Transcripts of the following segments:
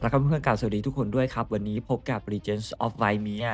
แล้วก็เพื่อนๆกล่าวสวัสดีทุกคนด้วยครับ วันนี้พบกับ Legends of v i m e a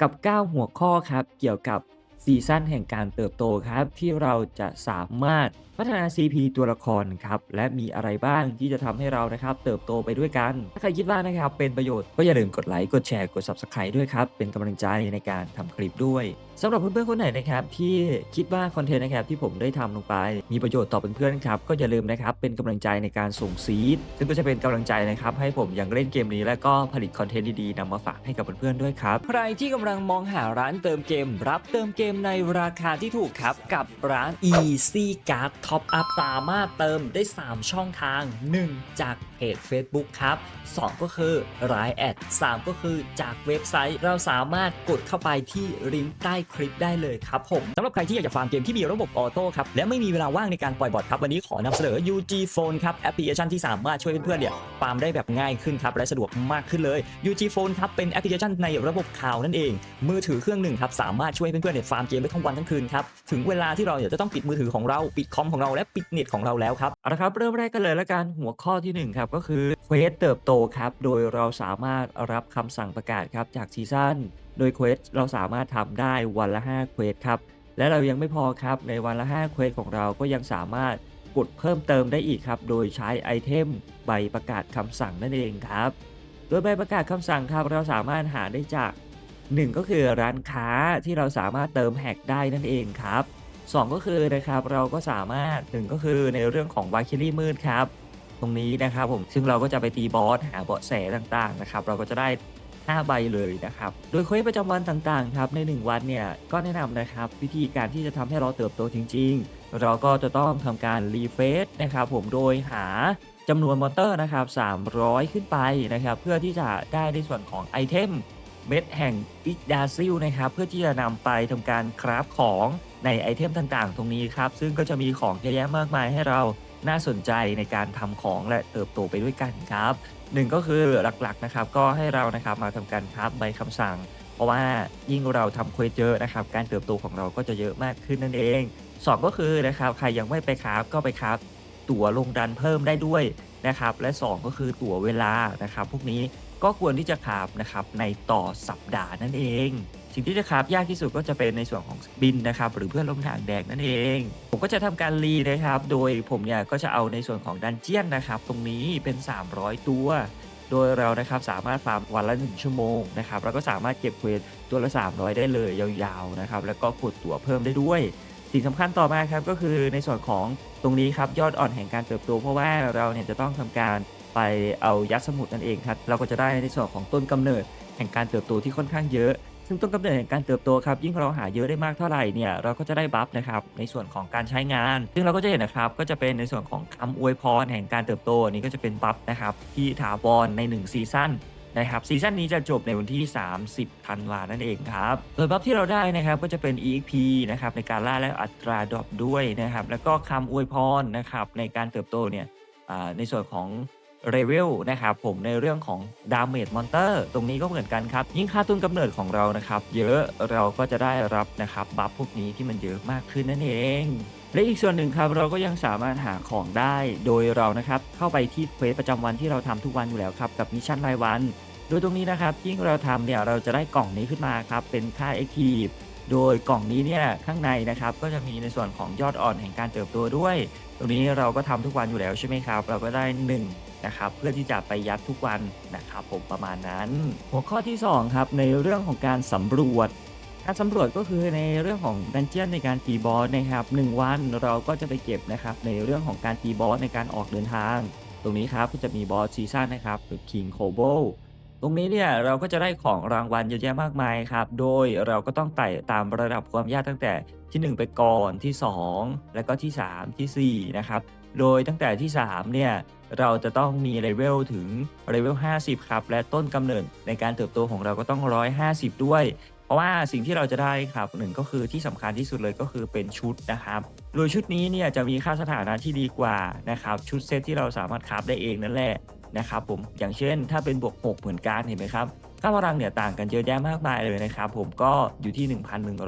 กับ 9 หัวข้อครับ เกี่ยวกับซีซั่นแห่งการเติบโตครับ ที่เราจะสามารถพัฒนา CP ตัวละครครับ และมีอะไรบ้างที่จะทำให้เรานะครับ เติบโตไปด้วยกัน ถ้าใครคิดว่านะครับเป็นประโยชน์ก็อย่าลืมกดไลค์กดแชร์กด Subscribe ด้วยครับ เป็นกำลังใจในการทำคลิปด้วยสำหรับเพื่อนๆคนไหนนะครับที่คิดว่าคอนเทนต์นะครับที่ผมได้ทำลงไป มีประโยชน์ต่อเพื่อนๆครับก็อย่าลืมนะครับเป็นกำลังใจในการส่งซีดซึ่งก็จะเป็นกำลังใจนะครับให้ผมยังเล่นเกมนี้ และก็ผลิตคอนเทนต์ดีๆนำมาฝากให้กับเพื่อนๆด้วยครับใครที่กำลังมองหาร้านเติมเกม รับเติมเกมในราคาที่ถูกครับกับร้าน Easy Card Top Up สามารถเติมได้ 3 ช่องทาง 1 จาก เพจ Facebook ครับ 2 ก็คือรายแอด 3 ก็คือจากเว็บไซต์เราสามารถกดเข้าไปที่ลิงก์ใต้คลิปได้เลยครับผมสำหรับใครที่อยากจะฟาร์มเกมที่มีระบบออโต้ครับและไม่มีเวลาว่างในการปล่อยบอทครับวันนี้ขอนำเสนอ UG Phone ครับแอปพลิเคชันที่สามารถช่วยเพื่อนๆเนี่ยฟาร์มได้แบบง่ายขึ้นครับและสะดวกมากขึ้นเลย UG Phone ครับเป็นแอปพลิเคชันในระบบข่าวนั่นเอง มือถือเครื่องหนึ่งครับสามารถช่วยเพื่อนๆเนี่ยฟาร์มเกมได้ทั้งวันทั้งคืนครับถึงเวลาที่เราเนี่ยจะต้องปิดมือถือของเราปิดคอมของเราและปิดเน็ตของเราแล้วครับเอาละครับเริ่มแรกกันเลยละกันหัวข้อที่หนึ่งครับก็คือเควสเติบโตครับ โดยเราสามารถรับคำสั่งประกาศครับจากซีซั่นโดยเควสเราสามารถทำได้วันละ5เควสครับและเรายังไม่พอครับในวันละ5เควสของเราก็ยังสามารถกดเพิ่มเติมได้อีกครับ โดยใช้ไอเทมใบประกาศคำสั่งนั่นเองครับ โดยใบประกาศคำสั่งครับ เราสามารถหาได้จาก 1 ก็คือร้านค้าที่เราสามารถเติมแฮกได้นั่นเองครับ 2 ก็คือนะครับเราก็สามารถหนึ่งก็คือในเรื่องของวาคิลี่มืดครับ ตรงนี้นะครับผมซึ่งเราก็จะไปตีบอสหาเบาะแสต่างๆนะครับเราก็จะได้5ใบเลยนะครับ โดยเควสประจำวันต่างๆครับใน 1 วันเนี่ยก็แนะนำนะครับวิธีการที่จะทำให้เราเติบโตจริง ๆ เราก็จะต้องทำการรีเฟซนะครับผมโดยหาจำนวนมอนเตอร์นะครับ300 ขึ้นไปนะครับเพื่อที่จะได้ในส่วนของไอเทมเม็ดแห่งอิกดาซิลนะครับเพื่อที่จะนำไปทำการคราฟของในไอเทมต่างๆ ตรงนี้ครับซึ่งก็จะมีของเยอะแยะมากมายให้เรา น่าสนใจในการทำของและเติบโตไปด้วยกันครับหนึ่งก็คือหลักๆนะครับก็ให้เรานะครับมาทำการคราฟใบคำสั่ง เพราะว่ายิ่งเราทำเควสเยอะนะครับ การเติบโตของเราก็จะเยอะมากขึ้นนั่นเองสองก็คือนะครับใครยังไม่ไปคราฟก็ไปคราฟตั๋วลงดันเพิ่มได้ด้วยนะครับ และ 2 ก็คือตั๋วเวลานะครับ พวกนี้ก็ควรที่จะคราฟนะครับในต่อสัปดาห์นั่นเอง สิ่งที่จะคราฟยากที่สุดก็จะเป็นในส่วนของบินนะครับ หรือเพื่อนร่วมทางแดกนั่นเอง ผมก็จะทำการรีนะครับ โดยผมเนี่ยก็จะเอาในส่วนของดันเจียนนะครับ ตรงนี้เป็น 300 ตัว โดยเรานะครับสามารถฟาร์มวันละ 1 ชั่วโมงนะครับแล้วก็สามารถเก็บเควสตัวละ 300 ได้เลยยาวๆนะครับแล้วก็กดตั๋วเพิ่มได้ด้วยสิ่งสำคัญต่อมาครับก็คือในส่วนของตรงนี้ครับยอดอ่อนแห่งการเติบโต เพราะว่าเราเนี่ยจะต้องทำการไปเอายัดสมุดนั่นเองครับ เราก็จะได้ในส่วนของต้นกำเนิดแห่งการเติบโตที่ค่อนข้างเยอะ ซึ่งต้นกำเนิดแห่งการเติบโตครับ ยิ่งเราหาเยอะได้มากเท่าไหร่เนี่ยเราก็จะได้บัฟนะครับในส่วนของการใช้งาน ซึ่งเราก็จะเห็นนะครับก็จะเป็นในส่วนของคำอวยพรแห่งการเติบโตนี้ก็จะเป็นบัฟนะครับที่ถาวรใน 1 ซีซั่นนะครับซีซั่นนี้จะจบในวันที่ 30 ธันวานั่นเองครับ โดยบัฟที่เราได้นะครับก็จะเป็น EXP นะครับในการล่าและอัตราดรอปด้วยนะครับแล้วก็คำอวยพรนะครับในการเติบโตเนี่ยในส่วนของ เรเวลนะครับผมในเรื่องของดาเมจมอนเตอร์ตรงนี้ก็เหมือนกันครับ ยิ่งค่าต้นกำเนิดของเรานะครับ เยอะเราก็จะได้รับนะครับบัฟพวกนี้ที่มันเยอะมากขึ้นนั่นเอง และอีกส่วนหนึ่งครับเราก็ยังสามารถหาของได้โดยเรานะครับเข้าไปที่เควสประจำวันที่เราทำทุกวันอยู่แล้วครับกับมิชชั่นรายวัน โดยตรงนี้นะครับยิ่งเราทำเนี่ยเราจะได้กล่องนี้ขึ้นมาครับเป็นค่า Active โดยกล่องนี้เนี่ยข้างในนะครับก็จะมีในส่วนของยอดอ่อนแห่งการเติบโตด้วย ตรงนี้เราก็ทำทุกวันอยู่แล้วใช่ไหมครับ เราก็ได้ 1 นะครับเพื่อที่จะไปยัดทุกวันนะครับผมประมาณนั้น หัวข้อที่2ครับในเรื่องของการสำรวจ การสำรวจก็คือในเรื่องของดันเจียนในการตีบอสนะครับหนึ่งวันเราก็จะไปเก็บนะครับในเรื่องของการตีบอสในการออกเดินทาง ตรงนี้ครับก็จะมีบอสซีซั่นนะครับหรือ King c o b o ตรงนี้เนี่ยเราก็จะได้ของรางวัลเยอะแยะมากมายครับ โดยเราก็ต้องไต่ตามระดับความยากตั้งแต่ที่ 1 ไปก่อนที่ 2 แล้วก็ที่ 3 ทีสี่4นะครับ โดยตั้งแต่ที่ 3 เนี่ย เราจะต้องมีเลเวลถึงเลเวล 50 ครับ และต้นกำเนิดในการเติบโตของเราก็ต้อง 150 ด้วย เพราะว่าสิ่งที่เราจะได้ครับหนึ่งก็คือที่สำคัญที่สุดเลยก็คือเป็นชุดนะครับ โดยชุดนี้เนี่ยจะมีค่าสถานะที่ดีกว่านะครับชุดเซตที่เราสามารถคราฟได้เองนั่นแหละนะครับผมอย่างเช่น ถ้าเป็นบวก 6 เหมือนกันเห็นไหมครับค่าพลังเนี่ยต่างกันเยอะแยะมากมายเลยนะครับผมก็อยู่ที่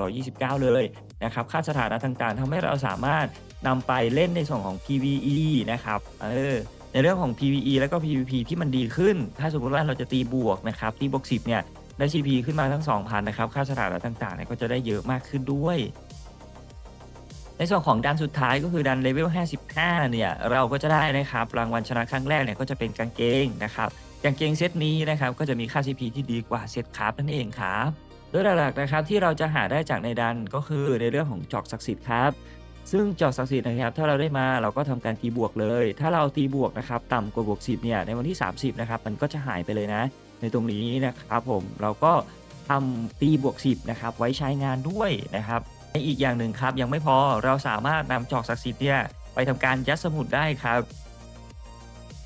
1,129 เลยนะครับค่าสถานะต่างๆทำให้เราสามารถ นำไปเล่นในส่วนของ PVE นะครับเออในเรื่องของ PVE แล้วก็ PVP ที่มันดีขึ้น ถ้าสมมติว่าเราจะตีบวกนะครับตีบวก10เนี่ยได้ CP ขึ้นมาทั้ง 2,000นะครับค่าสถานะต่างๆเนี่ยก็จะได้เยอะมากขึ้นด้วย ในส่วนของดันสุดท้ายก็คือดันเลเวล 55 เนี่ยเราก็จะได้นะครับรางวัลชนะครั้งแรกเนี่ยก็จะเป็นกางเกงนะครับกางเกงเซตนี้นะครับก็จะมีค่า CP ที่ดีกว่าเซตคราฟนั่นเองครับโดยหลักๆนะครับที่เราจะหาได้จากในดันก็คือในเรื่องของจอกศักดิ์สิทธิ์ครับ ซึ่งจอกศักดิ์สิทธิ์นะครับ ถ้าเราได้มาเราก็ทำการตีบวกเลย ถ้าเราตีบวกนะครับต่ำกว่าบวก10เนี่ยในวันที่ 30นะครับมันก็จะหายไปเลยนะ ในตรงนี้นะครับผมเราก็ทำตีบวก10นะครับไว้ใช้งานด้วยนะครับในอีกอย่างหนึ่งครับยังไม่พอเราสามารถนำจอกศักดิ์สิทธิ์เนี่ยไปทำการยัดสมุดได้ครับ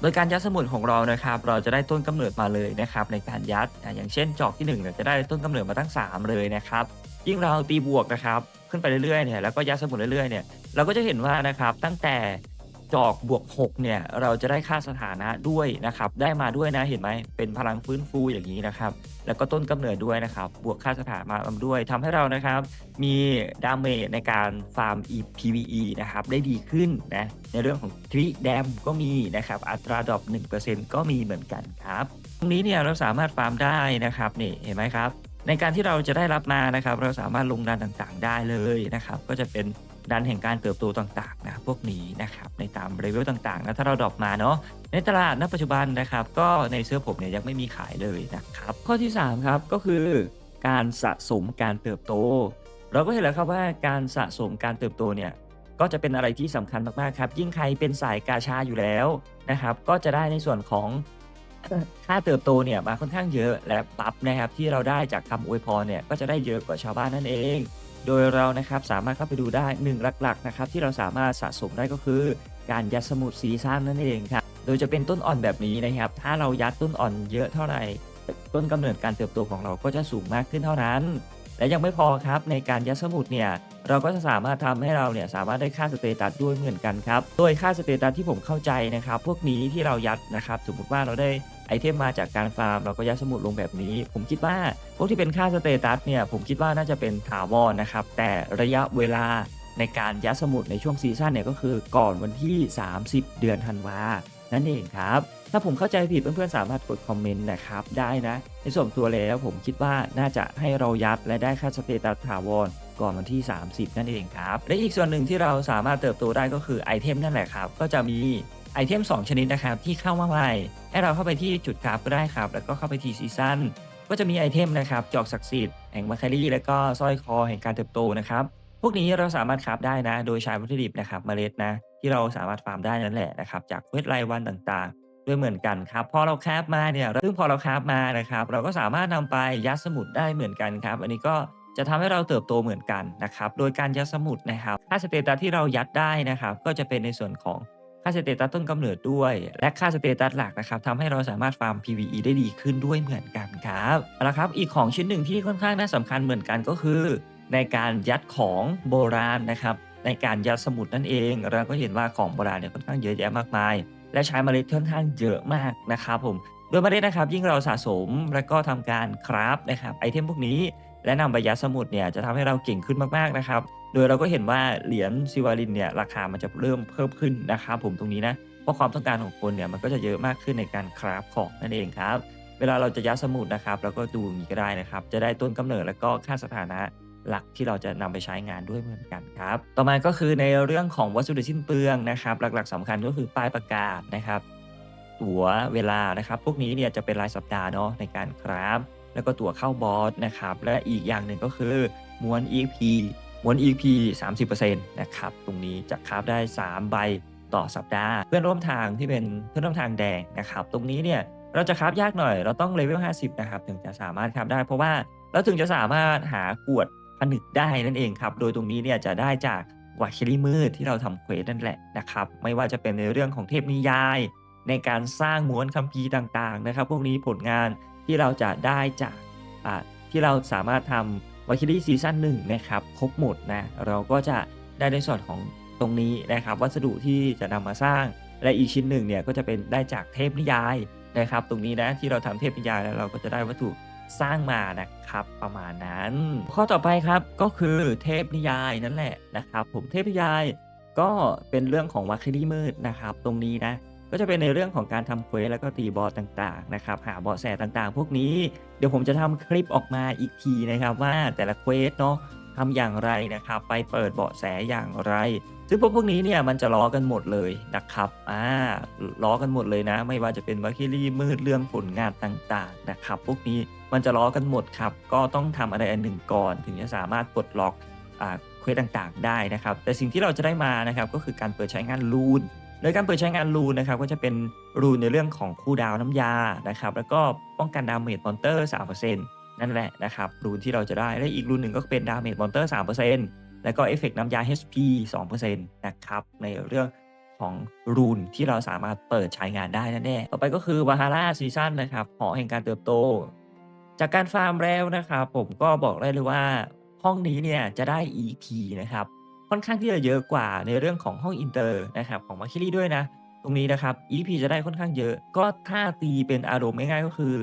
โดยการยัดสมุดของเรานะครับ เราจะได้ต้นกำเนิดมาเลยนะครับ ในการยัดอย่างเช่นจอกที่1เนี่ยจะได้ต้นกำเนิดมาตั้ง 3 เลยนะครับ ยิ่งเราตีบวกนะครับ ขึ้นไปเรื่อยๆเนี่ยแล้วก็ยัดสมุดเรื่อยๆเนี่ยเราก็จะเห็นว่านะครับตั้งแต่จอกบวก6เนี่ยเราจะได้ค่าสถานะด้วยนะครับได้มาด้วยนะเห็นไหมเป็นพลังฟื้นฟูอย่างนี้นะครับแล้วก็ต้นกำเนิดด้วยนะครับบวกค่าสถานะมาด้วยทำให้เรานะครับมีดาเมจในการฟาร์ม PVE นะครับได้ดีขึ้นนะในเรื่องของทริแดมก็มีนะครับอัตราดรอป1%ก็มีเหมือนกันครับตรงนี้เนี่ยเราสามารถฟาร์มได้นะครับนี่เห็นไหมครับ ในการที่เราจะได้รับมานะครับ เราสามารถลงดันต่างๆ ได้เลยนะครับ ก็จะเป็นดันแห่งการเติบโตต่างๆนะพวกนี้นะครับในตามเลเวลต่างๆนะถ้าเราดรอปมาเนาะในตลาดณปัจจุบันนะครับ ก็ในเสื้อผมเนี่ยยังไม่มีขายเลยนะครับ ข้อที่ 3 ครับก็คือการสะสมการเติบโต เราก็เห็นแล้วครับว่าการสะสมการเติบโตเนี่ยก็จะเป็นอะไรที่สำคัญมากๆครับ ยิ่งใครเป็นสายกาชาอยู่แล้วนะครับ ก็จะได้ในส่วนของ ค่าเติบโตเนี่ยมาค่อนข้างเยอะและปับนะครับที่เราได้จากคำอวยพรเนี่ยก็จะได้เยอะกว่าชาวบ้านนั่นเอง โดยเรานะครับสามารถเข้าไปดูได้หนึ่งหลักๆนะครับที่เราสามารถสะสมได้ก็คือ การยัดสมุดซีซั่นนั่นเองครับโดยจะเป็นต้นอ่อนแบบนี้นะครับ ถ้าเรายัดต้นอ่อนเยอะเท่าไหร่ ต้นกำเนิดการเติบโตของเราก็จะสูงมากขึ้นเท่านั้น และยังไม่พอครับในการยัดสมุดเนี่ยเราก็จะสามารถทำให้เราเนี่ยสามารถได้ค่าสเตตัสด้วยเหมือนกันครับโดยค่าสเตตัสที่ผมเข้าใจนะครับ พวกนี้ที่เรายัดนะครับสมมติว่าเราได้ไอเทมมาจากการฟาร์มเราก็ยัดสมุดลงแบบนี้ ผมคิดว่าพวกที่เป็นค่าสเตตัสเนี่ยผมคิดว่าน่าจะเป็นถาวรนะครับ แต่ระยะเวลาในการยัดสมุดในช่วงซีซั่นเนี่ยก็คือก่อนวันที่ 30 เดือนธันวานั่นเองครับ ถ้าผมเข้าใจผิดเพื่อนๆสามารถกดคอมเมนต์นะครับได้นะ ในส่วนตัวแล้วผมคิดว่าน่าจะให้เรายัดและได้ค่าสเตตัสถาวรก่อนวันที่ 30 นั่นเองครับ และอีกส่วนหนึ่งที่เราสามารถเติบโตได้ก็คือไอเทมนั่นแหละครับ ก็จะมีไอเทม 2 ชนิดนะครับที่เข้ามาใหม่ให้เราเข้าไปที่จุดกราฟก็ได้ครับ แล้วก็เข้าไปที่ซีซั่นก็จะมีไอเทมนะครับจอกศักดิ์สิทธิ์แห่งมาคารีแล้วก็สร้อยคอแห่งการเติบโตนะครับพวกนี้เราสามารถคราฟได้นะ โดยใช้วัตถุดิบนะครับเมล็ดนะที่เราสามารถฟาร์มได้นั่นแหละนะครับจากเวทรายวันต่าง ด้วยเหมือนกันครับพอเราแคราฟมาเนี่ยซึ่งพอเราแคราฟมานะครับ เราก็สามารถนำไปยัดสมุดได้เหมือนกันครับ อันนี้ก็จะทำให้เราเติบโตเหมือนกันนะครับ โดยการยัดสมุดนะครับ ค่าสเตตัสที่เรายัดได้นะครับ ก็จะเป็นในส่วนของค่าสเตตัสต้นกำเนิดด้วย และค่าสเตตัสหลักนะครับทำให้เราสามารถฟาร์ม PVE ได้ดีขึ้นด้วยเหมือนกันครับเอาละครับ อีกของชิ้นหนึ่งที่ค่อนข้างน่าสำคัญเหมือนกันก็คือ ในการยัดของโบราณนะครับ ในการยัดสมุดนั่นเอง เราก็เห็นว่าของโบราณเนี่ยค่อนข้างเยอะแยะมากมาย และใช้เมล็ดค่อนข้างเยอะมากนะครับผมโดยเมล็ดนะครับ ยิ่งเราสะสมและก็ทำการคราฟนะครับไอเทมพวกนี้ และนำไปยัดสมุดเนี่ยจะทำให้เราเก่งขึ้นมากๆนะครับ โดยเราก็เห็นว่าเหรียญซิวารินเนี่ยราคามันจะเริ่มเพิ่มขึ้นนะครับผมตรงนี้นะเพราะความต้องการของคนเนี่ยมันก็จะเยอะมากขึ้นในการคราฟของนั่นเองครับ เวลาเราจะยัดสมุดนะครับเราก็ดูอย่างนี้ก็ได้นะครับ จะได้ต้นกำเนิดแล้วก็ค่าสถานะ หลักที่เราจะนำไปใช้งานด้วยเหมือนกันครับ ต่อมาก็คือในเรื่องของวัสดุสิ้นเปลืองนะครับ หลักๆสำคัญก็คือป้ายประกาศนะครับ ตั๋วเวลานะครับ พวกนี้เนี่ยจะเป็นรายสัปดาห์เนาะในการคราฟแล้วก็ตั๋วเข้าบอสนะครับ และอีกอย่างหนึ่งก็คือม้วน EP ม้วน EP 30%นะครับ ตรงนี้จะคราฟได้ 3 ใบต่อสัปดาห์ เพื่อนร่วมทางที่เป็นเพื่อนร่วมทางแดงนะครับ ตรงนี้เนี่ยเราจะคราฟยากหน่อย เราต้องเลเวล 50 นะครับ ถึงจะสามารถคราฟได้ เพราะว่าเราถึงจะสามารถหากวด ผนึกได้นั่นเองครับ โดยตรงนี้เนี่ยจะได้จากวาคิริมืดที่เราทำเควสนั่นแหละนะครับ ไม่ว่าจะเป็นในเรื่องของเทพนิยาย ในการสร้างม้วนคัมภีร์ต่างๆนะครับ พวกนี้ผลงานที่เราจะได้จากที่เราสามารถทำวาคิรีซีซั่นหนึ่งนะครับครบหมดนะเราก็จะได้ในส่วนของตรงนี้นะครับ วัสดุที่จะนำมาสร้างและอีกชิ้นหนึ่งเนี่ยก็จะเป็นได้จากเทพนิยายนะครับ ตรงนี้นะที่เราทำเทพนิยายแล้วเราก็จะได้วัตถุ สร้างมานะครับประมาณนั้น ข้อต่อไปครับก็คือเทพนิยายนั่นแหละนะครับผมเทพนิยายก็เป็นเรื่องของวาคิรีมืดนะครับตรงนี้นะก็จะเป็นในเรื่องของการทำเควสแล้วก็ตีบอสต่างๆนะครับหาเบาะแสต่างๆ พวกนี้เดี๋ยวผมจะทำคลิปออกมาอีกทีนะครับว่าแต่ละเควสเนาะทำอย่างไรนะครับ ไปเปิดเบาะแสอย่างไร ซึ่งพวกพวกนี้เนี่ยมันจะล้อกันหมดเลยนะครับอ่าล้อกันหมดเลยนะ ไม่ว่าจะเป็นวาคิลี่มืดเรื่องผลงานต่างๆนะครับ พวกนี้ มันจะล้อกันหมดครับ ก็ต้องทำอะไรอันหนึ่งก่อน ถึงจะสามารถปลดล็อกอ่าเควสต่างๆ ได้นะครับ แต่สิ่งที่เราจะได้มานะครับก็คือการเปิดใช้งานรูนโดยการเปิดใช้งานรูนนะครับก็จะเป็นรูนในเรื่องของคูลดาวน์น้ำยานะครับแล้วก็ป้องกันดาเมจมอนเตอร์3%นั่นแหละนะครับรูนที่เราจะได้และอีกรูนหนึ่งก็เป็นดาเมจมอนเตอร์3%แล้วก็เอฟเฟกต์น้ำยา HP 2%นะครับในเรื่องของรูนที่เราสามารถเปิดใช้งานได้นั่นแน่ต่อไปก็คือวาฮาร่าซีซั่นนะครับหอแห่งการเติบโต จากการฟาร์มแล้วนะครับผมก็บอกได้เลยว่าห้องนี้เนี่ยจะได้ EP นะครับค่อนข้างที่จะเยอะกว่าในเรื่องของห้องอินเตอร์นะครับของมาคิลี่ด้วยนะ ตรงนี้นะครับ EP จะได้ค่อนข้างเยอะ ก็ถ้าตีเป็นอารมณ์ง่ายๆก็คือ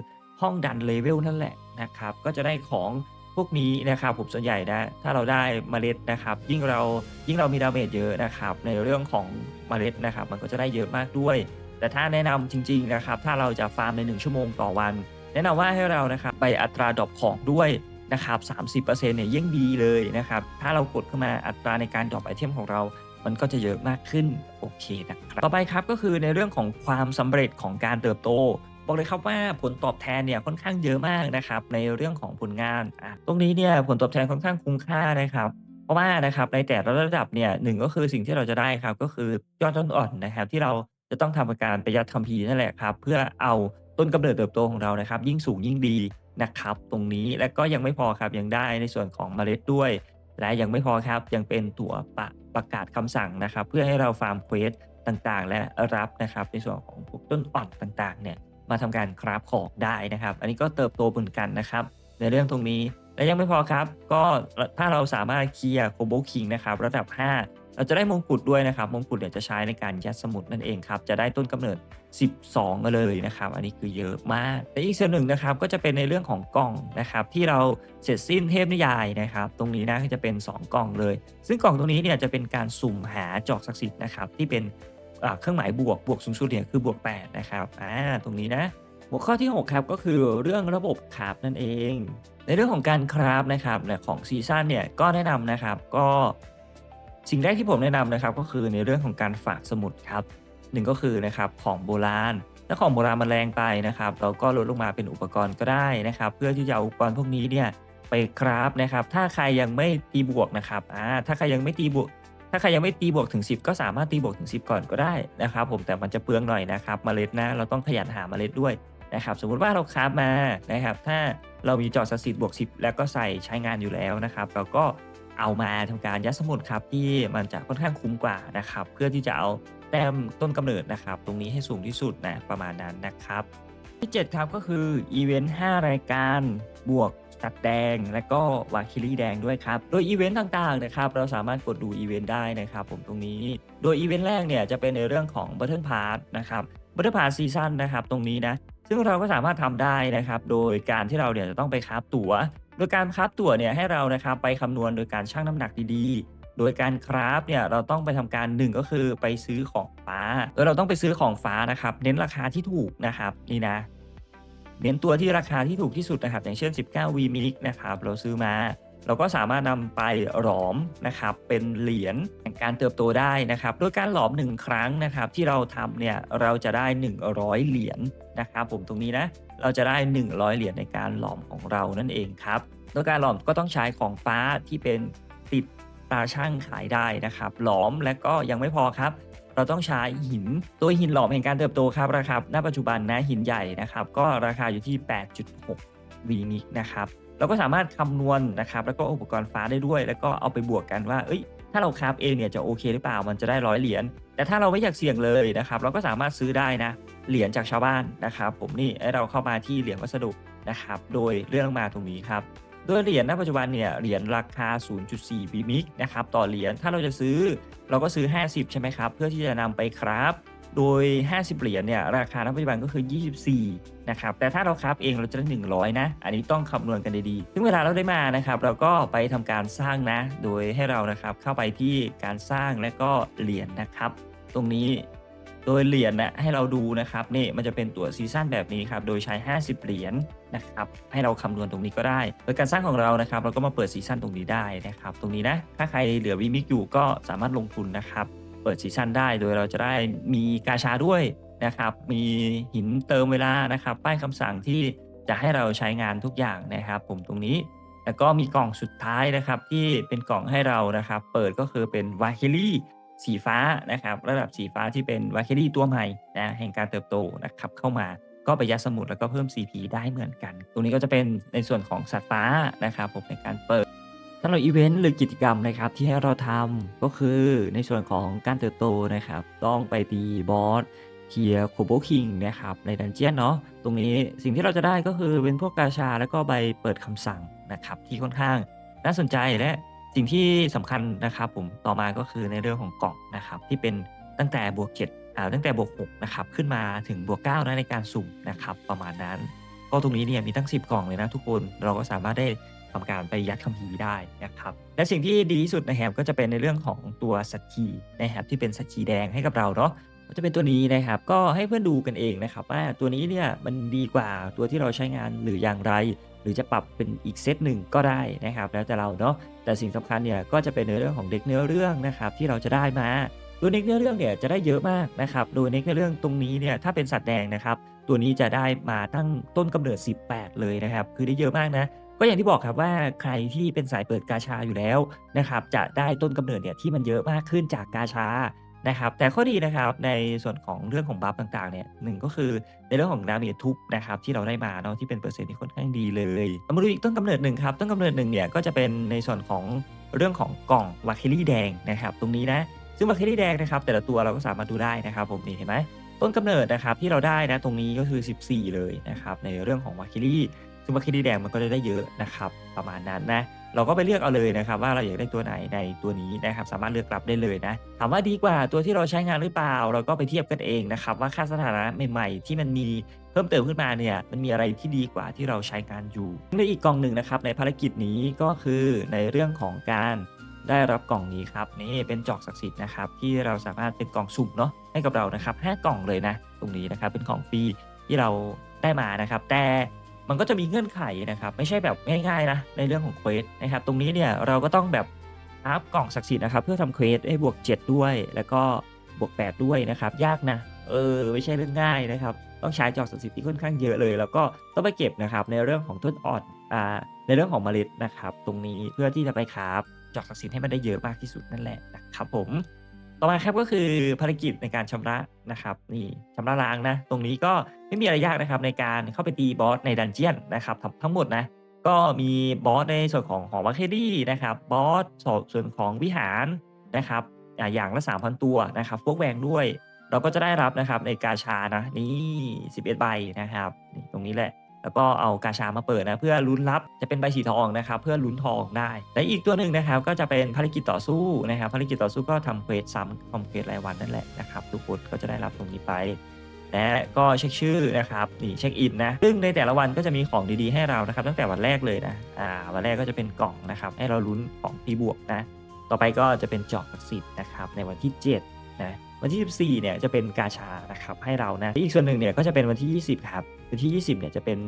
ห้องดันเลเวลนั่นแหละนะครับก็จะได้ของพวกนี้นะครับผมส่วนใหญ่นะถ้าเราได้เมล็ดนะครับ ยิ่งเรายิ่งเรามีดาเมจเยอะนะครับ ในเรื่องของเมล็ดนะครับ มันก็จะได้เยอะมากด้วย แต่ถ้าแนะนำจริง ๆนะครับ ถ้าเราจะฟาร์มใน 1 ชั่วโมงต่อวัน แนะนำว่าให้เรานะครับไปอัตราดรอปของด้วยนะครับ30%เนี่ยยิ่งดีเลยนะครับ ถ้าเรากดเข้ามาอัตราในการดรอปไอเทมของเรา มันก็จะเยอะมากขึ้นโอเคนะครับ ต่อไปครับก็คือในเรื่องของความสำเร็จของการเติบโต บอกเลยครับว่าผลตอบแทนเนี่ยค่อนข้างเยอะมากนะครับในเรื่องของผลงานอะตรงนี้เนี่ยผลตอบแทนค่อนข้างคุ้มค่านะครับเพราะว่านะครับในแต่ละระดับเนี่ยหนึ่งก็คือสิ่งที่เราจะได้ครับก็คือยอดต้นอ่อนนะครับที่เราจะต้องทำการประยัดคัมภีร์นั่นแหละครับ เพื่อเอา ต้นกำเนิดเติบโตของเรานะครับ ยิ่งสูงยิ่งดีนะครับ ตรงนี้และก็ยังไม่พอครับยังได้ในส่วนของเมล็ดด้วย และยังไม่พอครับยังเป็นตัวประประกาศคำสั่งนะครับ เพื่อให้เราฟาร์มเควสต่างๆ และรับนะครับ ในส่วนของพวกต้นอ่อนต่างๆเนี่ยมาทำการคราฟของได้นะครับ อันนี้ก็เติบโตเหมือนกันนะครับ ในเรื่องตรงนี้และยังไม่พอครับ ก็ถ้าเราสามารถเคลียร์โคโบคิงนะครับ ระดับ 5 เราจะได้มงกุฎด้วยนะครับ มงกุฎเนี่ยจะใช้ในการยัดสมุดนั่นเองครับ จะได้ต้นกำเนิด 12เลยนะครับ อันนี้คือเยอะมากและอีกส่วนหนึ่งนะครับก็จะเป็นในเรื่องของกล่องนะครับ ที่เราเสร็จสิ้นเทพนิยายนะครับ ตรงนี้นะก็จะเป็น 2 กล่องเลย ซึ่งกล่องตรงนี้เนี่ยจะเป็นการสุ่มหาจอกศักดิ์สิทธิ์นะครับที่เป็นเครื่องหมายบวกบวกสูงสุดเนี่ยคือบวก8นะครับอ่าตรงนี้นะหัวข้อที่ 6 ครับก็คือเรื่องระบบคราฟนั่นเอง ในเรื่องของการคราฟนะครับของซีซั่นเนี่ยก็แนะนำนะครับก็ สิ่งแรกที่ผมแนะนำนะครับก็คือในเรื่องของการฝากสมุดครับหนึ่งก็คือนะครับของโบราณถ้าของโบราณมันแรงไปนะครับเราก็ลดลงมาเป็นอุปกรณ์ก็ได้นะครับ เพื่อที่จะเอาอุปกรณ์พวกนี้เนี่ยไปคราฟนะครับ ถ้าใครยังไม่ตีบวกนะครับอ่าถ้าใครยังไม่ตีบวก ถ้าใครยังไม่ตีบวกถึง 10 ก็สามารถตีบวกถึง 10 ก่อนก็ได้นะครับ ผมแต่มันจะเปลืองหน่อยนะครับเมล็ดนะเราต้องขยันหาเมล็ดด้วยนะครับ สมมุติว่าเราคราฟมานะครับ ถ้าเรามีจอดิ์สิทธิ์บวก 10 แล้วก็ใส่ใช้งานอยู่แล้วนะครับ เราก็ เอามาทำการยัดสมุดครับที่มันจะค่อนข้างคุ้มกว่านะครับ เพื่อที่จะเอาแต้มต้นกำเนิดนะครับ ตรงนี้ให้สูงที่สุดนะประมาณนั้นนะครับ ที่ 7 ครับก็คืออีเวนต์5รายการบวกสัตว์แดงและก็วาคิลี่แดงด้วยครับ โดยอีเวนต์ต่างๆนะครับ เราสามารถกดดูอีเวนต์ได้นะครับ ผมตรงนี้ โดยอีเวนต์แรกเนี่ยจะเป็นในเรื่องของ Battle Pass นะครับ Battle Pass Season นนะครับตรงนี้นะซึ่งเราก็สามารถทำได้นะครับ โดยการที่เราเนี่ยจะต้องไปคราฟตั๋ว โดยการคราฟตั๋วเนี่ยให้เรานะครับไปคำนวณโดยการชั่งน้ำหนักดีๆ โดยการคราฟเนี่ยเราต้องไปทำการหนึ่งก็คือไปซื้อของฟ้าโดยเราต้องไปซื้อของฟ้านะครับ เน้นราคาที่ถูกนะครับนี่นะเน้นตัวที่ราคาที่ถูกที่สุดนะครับ อย่างเช่น 19 v m i x นะครับเราซื้อมา เราก็สามารถนำไปหลอมนะครับเป็นเหรียญแห่งการเติบโตได้นะครับโดยการหลอม 1 ครั้งนะครับที่เราทำเนี่ยเราจะได้ 100 เหรียญนะครับผมตรงนี้นะเราจะได้ 100 เหรียญในการหลอมของเรานั่นเองครับโดยการหลอมก็ต้องใช้ของฟ้าที่เป็นติดตาช่างขายได้นะครับหลอมและก็ยังไม่พอครับ เราต้องใช้หินตัวหินหลอมแห่งการเติบโตครับราคาณปัจจุบันนะหินใหญ่นะครับก็ราคาอยู่ที่ 8.6วีนิกนะครับ เราก็สามารถคำนวณนะครับแล้วก็อุปกรณ์ฟ้าได้ด้วย แล้วก็เอาไปบวกกันว่าเอ้ยถ้าเราคราฟเองเนี่ยจะโอเคหรือเปล่ามันจะได้ร้อยเหรียญแต่ถ้าเราไม่อยากเสี่ยงเลยนะครับเราก็สามารถซื้อได้นะเหรียญจากชาวบ้านนะครับผมนี่ให้เราเข้ามาที่เหรียญวัสดุนะครับโดยเรื่องมาตรงนี้ครับโดยเหรียญณปัจจุบันเนี่ยเหรียญราคา 0.4บิมิกนะครับต่อเหรียญถ้าเราจะซื้อเราก็ซื้อ 50 ใช่ไหมครับ เพื่อที่จะนำไปคราฟ โดย 50 เหรียญเนี่ยราคาณปัจจุบันก็คือ 24 นะครับ แต่ถ้าเราคราฟเองเราจะได้ 100 นะ อันนี้ต้องคำนวณกันดีๆ ซึ่งเวลาเราได้มานะครับ เราก็ไปทำการสร้างนะ โดยให้เรานะครับเข้าไปที่การสร้างและก็เหรียญนะครับ ตรงนี้โดยเหรียญนะให้เราดูนะครับนี่มันจะเป็นตั๋วซีซั่นแบบนี้ครับโดยใช้ 50 เหรียญนะครับให้เราคำนวณตรงนี้ก็ได้ โดยการสร้างของเรานะครับ เราก็มาเปิดซีซั่นตรงนี้ได้นะครับ ตรงนี้นะถ้าใครเหลือวิมิกอยู่ก็สามารถลงทุนนะครับ เปิดซีซั่นได้ โดยเราจะได้มีกาชาด้วยนะครับ มีหินเติมเวลานะครับ ป้ายคำสั่งที่จะให้เราใช้งานทุกอย่างนะครับ ผมตรงนี้ แล้วก็มีกล่องสุดท้ายนะครับที่เป็นกล่องให้เรานะครับ เปิดก็คือเป็นวาเคลี่สีฟ้านะครับ ระดับสีฟ้าที่เป็นวาเคลี่ตัวใหม่นะแห่งการเติบโตนะครับเข้ามาก็ไปยัดสมุดแล้วก็เพิ่ม CP ได้เหมือนกัน ตรงนี้ก็จะเป็นในส่วนของสัตว์ฟ้านะครับผมในการเปิด สำหรับอีเวนต์หรือกิจกรรมนะครับที่ให้เราทำก็คือในส่วนของการเติบโตนะครับ ต้องไปตีบอสเคลียร์โคโบคิงนะครับในดันเจียนเนาะตรงนี้สิ่งที่เราจะได้ก็คือเป็นพวกกาชาแล้วก็ใบเปิดคำสั่งนะครับที่ค่อนข้างน่าสนใจและสิ่งที่สำคัญนะครับผมต่อมาก็คือในเรื่องของกล่องนะครับที่เป็นตั้งแต่บวก7อ่าตั้งแต่บวก6นะครับขึ้นมาถึงบวก9นะในการสุ่มนะครับประมาณนั้น ก็ตรงนี้เนี่ยมีตั้ง 10 กล่องเลยนะทุกคนเราก็สามารถได้ ทำการไปยัดคัมภีร์ได้นะครับ และสิ่งที่ดีที่สุดนะครับก็จะเป็นในเรื่องของตัวสัตว์คีนะครับที่เป็นสัตว์คีแดงให้กับเราเนาะก็จะเป็นตัวนี้นะครับก็ให้เพื่อนดูกันเองนะครับว่าตัวนี้เนี่ยมันดีกว่าตัวที่เราใช้งานหรืออย่างไร หรือจะปรับเป็นอีกเซตหนึ่งก็ได้นะครับ แล้วแต่เราเนาะแต่สิ่งสำคัญเนี่ยก็จะเป็นในเรื่องของเด็กเนื้อเรื่องนะครับที่เราจะได้มาโดยเน็กเนื้อเรื่องเนี่ยจะได้เยอะมากนะครับโดยเน็กเนื้อเรื่องตรงนี้เนี่ยถ้าเป็นสัตว์แดงนะครับ ตัวนี้จะได้มาตั้งต้นกำเนิด 18 เลยนะครับ คือได้เยอะมากนะ ก็อย่างที่บอกครับว่าใครที่เป็นสายเปิดกาชาอยู่แล้วนะครับจะได้ต้นกำเนิดเนี่ยที่มันเยอะมากขึ้นจากกาชานะครับแต่ข้อดีนะครับในส่วนของเรื่องของบัฟต่างๆเนี่ยหนึ่งก็คือในเรื่องของดาเมจทุบนะครับที่เราได้มาเนาะที่เป็นเปอร์เซ็นต์ที่ค่อนข้างดีเลยเอามาดูอีกต้นกำเนิดหนึ่งครับต้นกำเนิดหนึ่งเนี่ยก็จะเป็นในส่วนของเรื่องของกล่องวาเคลี่แดงนะครับตรงนี้นะซึ่งวาเคลี่แดงนะครับแต่ละตัวเราก็สามารถดูได้นะครับผมนี่เห็นไหมต้นกำเนิดนะครับที่เราได้นะตรงนี้ก็คือ 14 เลยนะครับในเรื่องของวาเคลี่ ซึ่งวาเคลี่แดงมันก็จะได้เยอะนะครับประมาณนั้นนะเราก็ไปเลือกเอาเลยนะครับ ว่าเราอยากได้ตัวไหนในตัวนี้นะครับ สามารถเลือกรับได้เลยนะถามว่าดีกว่าตัวที่เราใช้งานหรือเปล่า เราก็ไปเทียบกันเองนะครับ ว่าค่าสถานะใหม่ๆ ที่มันมีเพิ่มเติมขึ้นมาเนี่ยมันมีอะไรที่ดีกว่าที่เราใช้งานอยู่ในอีกกล่องหนึ่งนะครับ ในภารกิจนี้ก็คือในเรื่องของการได้รับกล่องนี้ครับนี่เป็นจอกศักดิ์สิทธิ์นะครับที่เราสามารถเป็นกล่องสุ่มเนาะให้กับเรานะครับห้ากล่องเลยนะ ตรงนี้นะครับเป็นของฟรีที่เราได้มานะครับ แต่ มันก็จะมีเงื่อนไขนะครับ ไม่ใช่แบบง่ายๆนะในเรื่องของเควสนะครับ ตรงนี้เนี่ยเราก็ต้องแบบอัพกล่องศักดิ์สิทธิ์นะครับ เพื่อทำเควสให้บวก 7 ด้วย แล้วก็บวก 8 ด้วยนะครับ ยากนะเออไม่ใช่เรื่องง่ายนะครับ ต้องใช้จอกศักดิ์สิทธิ์ที่ค่อนข้างเยอะเลย แล้วก็ต้องไปเก็บนะครับในเรื่องของต้นอ่อนอ่าในเรื่องของเมล็ดนะครับ ตรงนี้เพื่อที่จะไปคราฟจอกศักดิ์สิทธิ์ให้มันได้เยอะมากที่สุดนั่นแหละนะครับผม ต่อมาครับก็คือภารกิจในการชำระนะครับนี่ชำระล้างนะ ตรงนี้ก็ไม่มีอะไรยากนะครับในการเข้าไปตีบอสในดันเจียนนะครับทั้งหมดนะก็มีบอสในส่วนของหอวัคเคดี้นะครับบอสส่วนของวิหารนะครับอย่างละ3,000 ตัวนะครับพวกแวงด้วย เราก็จะได้รับนะครับในกาชานะนี่11 ใบนะครับนี่ตรงนี้แหละ แล้วก็เอากาชามาเปิดนะเพื่อลุ้นรับจะเป็นใบสีทองนะครับเพื่อลุ้นทองได้ และอีกตัวหนึ่งนะครับก็จะเป็นภารกิจต่อสู้นะครับภารกิจต่อสู้ก็ทำเควสซ้ำคอมเควสรายวันนั่นแหละนะครับทุกคนก็จะได้รับตรงนี้ไปและก็เช็คชื่อนะครับนี่เช็คอินนะซึ่งในแต่ละวันก็จะมีของดีๆให้เรานะครับ ตั้งแต่วันแรกเลยนะอ่าวันแรกก็จะเป็นกล่องนะครับให้เราลุ้นของที่บวกนะต่อไปก็จะเป็นจอกศักดิ์สิทธิ์นะครับในวันที่7นะวันที่ 14เนี่ยจะเป็นกาชานะครับให้เรานะอีกส่วนหนึ่งเนี่ยก็จะเป็นวันที่ 20ครับ วันที่ 20เนี่ยจะเป็น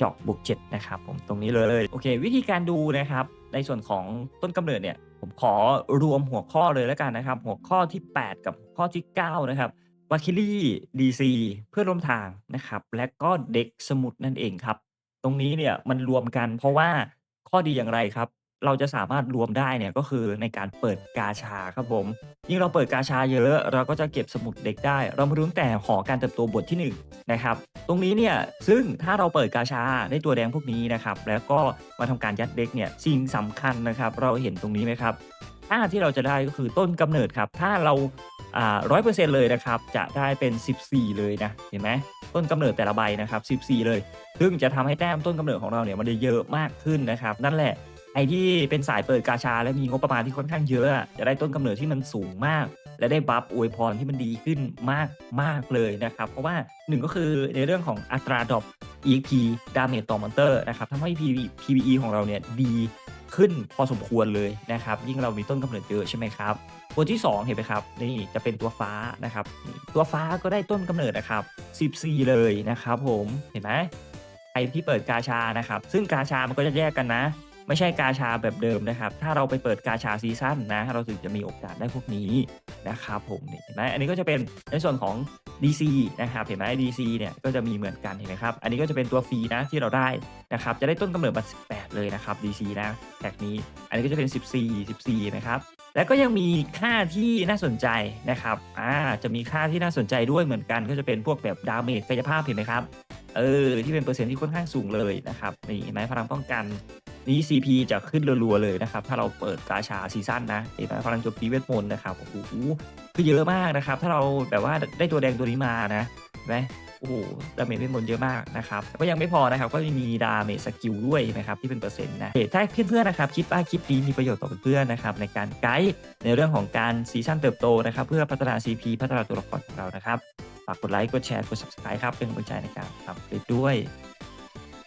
จอกบวก7นะครับผมตรงนี้เลยโอเค วิธีการดูนะครับในส่วนของต้นกำเนิดเนี่ยผมขอรวมหัวข้อเลยแล้วกันนะครับ หัวข้อที่ 8 กับข้อที่ 9 นะครับวาคิลี่ดีซีเพื่อร่วมทางนะครับ และก็เด็กสมุดนั่นเองครับ ตรงนี้เนี่ยมันรวมกันเพราะว่าข้อดีอย่างไรครับ เราจะสามารถรวมได้เนี่ยก็คือในการเปิดกาชาครับผม ยิ่งเราเปิดกาชาเยอะเราก็จะเก็บสมุดเด็กได้ เรามาดูตั้งแต่หอการเติบโตบทที่1นะครับตรงนี้เนี่ยซึ่งถ้าเราเปิดกาชาได้ตัวแดงพวกนี้นะครับแล้วก็มาทำการยัดเด็กเนี่ยสิ่งสำคัญนะครับ เราเห็นตรงนี้ไหมครับถ้าที่เราจะได้ก็คือต้นกำเนิดครับ ถ้าเราร้อยเปอร์เซ็นต์เลยนะครับ จะได้เป็น 14 เลยนะ เห็นไหมต้นกำเนิดแต่ละใบนะครับ 14 เลย ซึ่งจะทำให้แต้มต้นกำเนิดของเราเนี่ยมันจะเยอะมากขึ้นนะครับ นั่นแหละ ไอที่เป็นสายเปิดกาชา และมีงบประมาณที่ค่อนข้างเยอะ จะได้ต้นกำเนิดที่มันสูงมาก และได้บัฟอวยพรที่มันดีขึ้นมากมากเลยนะครับ เพราะว่าหนึ่งก็คือในเรื่องของอัตราดรอป EXP ดาเมจต่อมอนเตอร์นะครับทำให้ PVE ของเราเนี่ยดีขึ้นพอสมควรเลยนะครับ ยิ่งเรามีต้นกำเนิดเยอะใช่ไหมครับตัวที่ 2 เห็นไหมครับ นี่จะเป็นตัวฟ้านะครับ ตัวฟ้าก็ได้ต้นกำเนิดนะครับ14เลยนะครับผมเห็นไหมใครที่เปิดกาชานะครับ ซึ่งกาชามันก็จะแยกกันนะ ไม่ใช่กาชาแบบเดิมนะครับ ถ้าเราไปเปิดกาชาซีซั่นนะ เราถึงจะมีโอกาสได้พวกนี้นะครับผมเห็นไหมอันนี้ก็จะเป็นในส่วนของ DC นะครับเห็นไหม DC เนี่ยก็จะมีเหมือนกันเห็นไหมครับ อันนี้ก็จะเป็นตัวฟรีนะที่เราได้นะครับ จะได้ต้นกำเนิดมา18 เลยนะครับ DC นะแท็กนี้ อันนี้ก็จะเป็น 14 14นะครับ แล้วก็ยังมีค่าที่น่าสนใจนะครับ อ่า จะมีค่าที่น่าสนใจด้วยเหมือนกัน ก็จะเป็นพวกแบบดาเมจกายภาพเห็นไหมครับ เออ ที่เป็นเปอร์เซ็นต์ที่ค่อนข้างสูงเลยนะครับ นี่เห็นไหมพลังป้องกัน นี้ CP จะขึ้นรัวๆเลยนะครับ ถ้าเราเปิดกาชาซีซั่นนะเห็นไหมพลังโจมตีเวทมนต์นะครับโอ้โหคือเยอะมากนะครับ ถ้าเราแบบว่าได้ตัวแดงตัวนี้มานะเห็นไหมโอ้โหดาเมจเวทมนต์เยอะมากนะครับก็ยังไม่พอนะครับ ก็มีดาเมจสกิลด้วยนะครับที่เป็นเปอร์เซ็นต์นะถ้าเพื่อนๆนะครับ คิดว่าคลิปนี้มีประโยชน์ต่อเพื่อนๆนะครับในการไกด์ในเรื่องของการซีซั่นเติบโตนะครับ เพื่อพัฒนา CP พัฒนาตัวละครของเรานะครับ ฝากกดไลค์ กดแชร์ กด subscribe ครับ เป็นกำลังใจในการทำคลิปด้วย